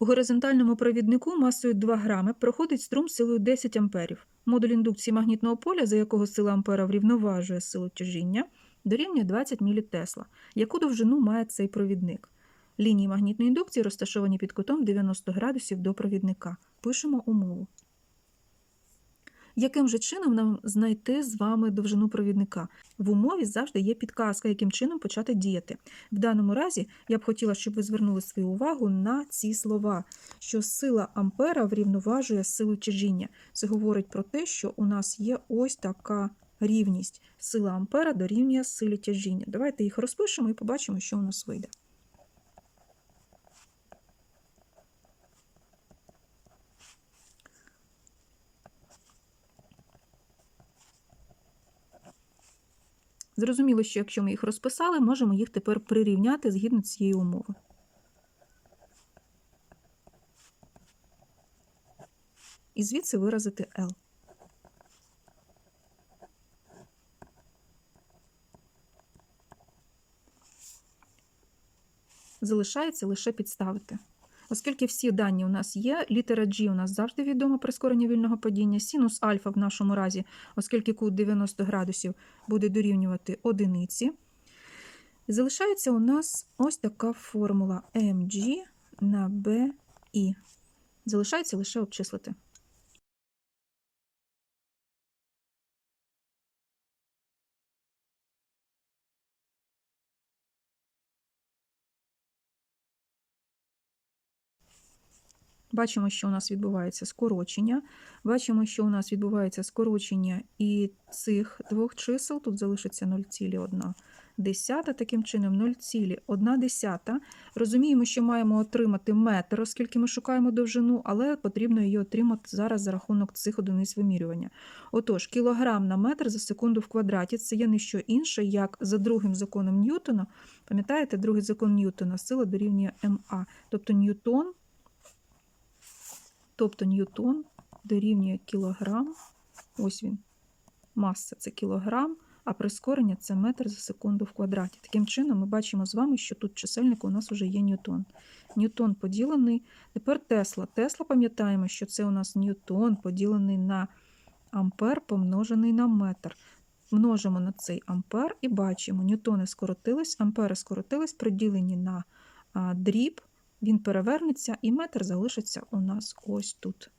У горизонтальному провіднику масою 2 грами проходить струм силою 10 амперів. Модуль індукції магнітного поля, за якого сила ампера врівноважує силу тяжіння, дорівнює 20 мілітесла. Яку довжину має цей провідник? Лінії магнітної індукції розташовані під кутом 90 градусів до провідника. Пишемо умову. Яким же чином нам знайти з вами довжину провідника? В умові завжди є підказка, яким чином почати діяти. В даному разі я б хотіла, щоб ви звернули свою увагу на ці слова, що сила ампера врівноважує силу тяжіння. Це говорить про те, що у нас є ось така рівність. Сила ампера дорівнює силі тяжіння. Давайте їх розпишемо і побачимо, що у нас вийде. Зрозуміло, що якщо ми їх розписали, можемо їх тепер прирівняти згідно цієї умови. І звідси виразити L. Залишається лише підставити. Оскільки всі дані у нас є, літера G у нас завжди відома прискорення вільного падіння, синус альфа в нашому разі, оскільки кут 90 градусів буде дорівнювати одиниці. Залишається у нас ось така формула mg на BI. Залишається лише обчислити. Бачимо, що у нас відбувається скорочення. Бачимо, що у нас відбувається скорочення і цих двох чисел. Тут залишиться 0,1 десята, таким чином 0,1. Розуміємо, що маємо отримати метр, оскільки ми шукаємо довжину, але потрібно її отримати зараз за рахунок цих одиниць вимірювання. Отож, кілограм на метр за секунду в квадраті це є не що інше, як за другим законом Ньютона. Пам'ятаєте, другий закон Ньютона сила дорівнює МА, тобто Ньютон. Тобто ньютон дорівнює кілограм, ось він, маса це кілограм, а прискорення це метр за секунду в квадраті. Таким чином, ми бачимо з вами, що тут чисельник у нас вже є ньютон. Ньютон поділений. Тепер Тесла. Тесла, пам'ятаємо, що це у нас ньютон поділений на ампер, помножений на метр. Множимо на цей ампер і бачимо, ньютони скоротились, ампери скоротились, приділені на дріб він перевернеться, і метр залишиться у нас ось тут.